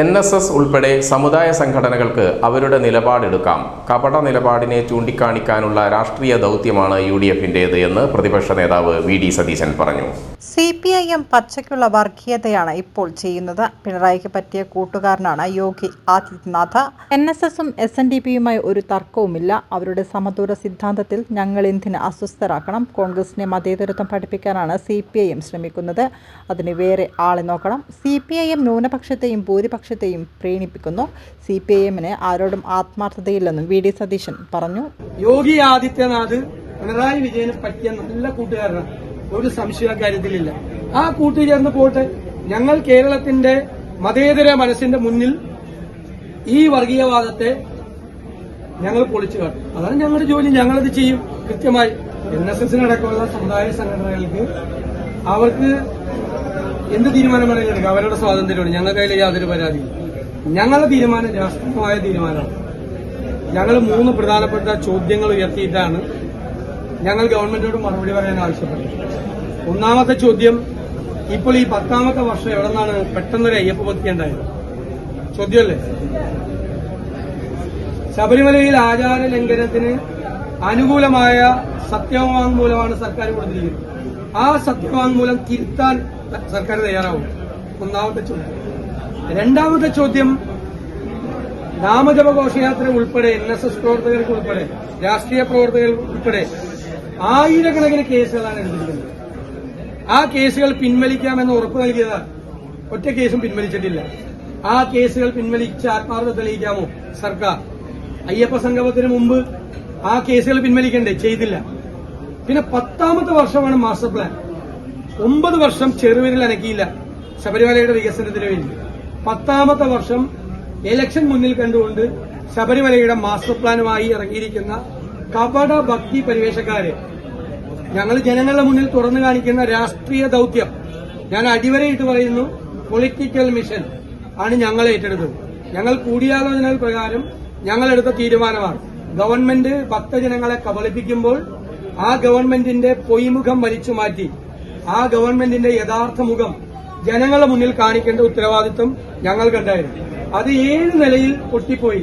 N S S ഉൾപ്പെടെ സമുദായ സംഘടനകൾക്ക് അവരുടെ നിലപാടെടുക്കാം. കപട നിലപാടിനെ ചൂണ്ടിക്കാണിക്കാനുള്ള രാഷ്ട്രീയ ദൗത്യമാണ് യു ഡി എഫിന്റേത് എന്ന് പ്രതിപക്ഷ നേതാവ് വി ഡി സതീശൻ പറഞ്ഞു. സി പി ഐ എം പച്ചയ്ക്കുള്ള വർഗീയതയാണ് ഇപ്പോൾ ചെയ്യുന്നത്. പിണറായിക്ക് പറ്റിയ കൂട്ടുകാരനാണ് യോഗി ആദിത്യനാഥ്. എൻ എസ് എസും എസ് എൻ ഡി പിയുമായി ഒരു തർക്കവുമില്ല. അവരുടെ സമദൂര സിദ്ധാന്തത്തിൽ ഞങ്ങൾ എന്തിന് അസ്വസ്ഥരാക്കണം? കോൺഗ്രസിനെ മതേതരത്വം പഠിപ്പിക്കാനാണ് സി പി ഐ എം ശ്രമിക്കുന്നത്. അതിന് വേറെ ആളെ നോക്കണം. സി പി ഐ എം ന്യൂനപക്ഷത്തെയും ഭൂരിപക്ഷത്തെയും പ്രീണിപ്പിക്കുന്നു. സി പി ഐ എമ്മിന് ആരോടും ആത്മാർത്ഥതയില്ലെന്നും വി ഡി സതീശൻ പറഞ്ഞു. യോഗി ആദിത്യനാഥ് പിണറായി വിജയന് പറ്റിയ നല്ല കൂട്ടുകാരനാണ് ഒരു സംശയ കാര്യത്തിലില്ല. ആ കൂട്ടുചേർന്ന് പോട്ടെ ഞങ്ങൾ കേരളത്തിന്റെ മതേതര മനസ്സിന്റെ മുന്നിൽ ഈ വർഗീയവാദത്തെ ഞങ്ങൾ പൊളിച്ചു കാട്ടും. അതാണ് ഞങ്ങളുടെ ജോലി. ഞങ്ങളത് ചെയ്യും. കൃത്യമായി എൻ എസ് എസിനടക്കമുള്ള സമുദായ സംഘടനകൾക്ക് അവർക്ക് എന്ത് തീരുമാനം വേണമെങ്കിലും അവരുടെ സ്വാതന്ത്ര്യമാണ്. ഞങ്ങളുടെ കയ്യിൽ യാതൊരു പരാതിയും ഞങ്ങളുടെ തീരുമാനം രാഷ്ട്രീയമായ തീരുമാനമാണ്. ഞങ്ങൾ മൂന്ന് പ്രധാനപ്പെട്ട ചോദ്യങ്ങൾ ഉയർത്തിയിട്ടാണ് ഞങ്ങൾ ഗവൺമെന്റിനോട് മറുപടി പറയാൻ ആവശ്യപ്പെട്ടത്. ഒന്നാമത്തെ ചോദ്യം ഇപ്പോൾ ഈ പത്താമത്തെ വർഷം എവിടെ നിന്നാണ് പെട്ടെന്നൊരു അയ്യപ്പ ഭക്തി ചോദ്യമല്ലേ? ശബരിമലയിൽ ആചാര ലംഘനത്തിന് അനുകൂലമായ സത്യവാങ്മൂലമാണ് സർക്കാർ കൊടുത്തിരിക്കുന്നത്. ആ സത്യവാങ്മൂലം തിരുത്താൻ സർക്കാർ തയ്യാറാവും. ഒന്നാമത്തെ ചോദ്യം. രണ്ടാമത്തെ ചോദ്യം നാമജപ ഘോഷയാത്ര ഉൾപ്പെടെ എൻ എസ് എസ് പ്രവർത്തകർക്ക് ഉൾപ്പെടെ രാഷ്ട്രീയ പ്രവർത്തകർ ഉൾപ്പെടെ ആയിരക്കണക്കിന് കേസുകളാണ് എടുത്തിരിക്കുന്നത്. ആ കേസുകൾ പിൻവലിക്കാമെന്ന് ഉറപ്പ് നൽകിയത്. ഒറ്റ കേസും പിൻവലിച്ചിട്ടില്ല. ആ കേസുകൾ പിൻവലിച്ച് ആത്മാർത്ഥത തെളിയിക്കാമോ? സർക്കാർ. അയ്യപ്പ സംഗമത്തിന് മുമ്പ് ആ കേസുകൾ പിൻവലിക്കണ്ടേ? ചെയ്തില്ല. പിന്നെ പത്താമത്തെ വർഷമാണ് മാസ്റ്റർ പ്ലാൻ. ഒമ്പത് വർഷം ചെറുവിരൽ അനക്കിയില്ല. ശബരിമലയുടെ വികസനത്തിന് വേണ്ടി. പത്താമത്തെ വർഷം ഇലക്ഷൻ മുന്നിൽ കണ്ടുകൊണ്ട് ശബരിമലയുടെ മാസ്റ്റർ പ്ലാനുമായി ഇറങ്ങിയിരിക്കുന്ന കപട ഭക്തി പരിവേഷക്കാരെ. ഞങ്ങൾ ജനങ്ങളുടെ മുന്നിൽ തുറന്നു കാണിക്കുന്ന രാഷ്ട്രീയ ദൌത്യം. ഞാൻ അടിവരയിട്ട് പറയുന്നു പൊളിറ്റിക്കൽ മിഷൻ ആണ് ഞങ്ങൾ ഏറ്റെടുത്തത്. ഞങ്ങൾ കൂടിയാലോചനകൾ പ്രകാരം ഞങ്ങളെടുത്ത തീരുമാനമാണ്. ഗവൺമെന്റ് ഭക്തജനങ്ങളെ കബളിപ്പിക്കുമ്പോൾ ആ ഗവൺമെന്റിന്റെ പൊയ്മുഖം വലിച്ചു മാറ്റി ആ ഗവൺമെന്റിന്റെ യഥാർത്ഥ മുഖം ജനങ്ങളുടെ മുന്നിൽ കാണിക്കേണ്ട ഉത്തരവാദിത്വം ഞങ്ങൾക്കുണ്ടായിരുന്നു അത് ഏത് നിലയിൽ പൊട്ടിപ്പോയി?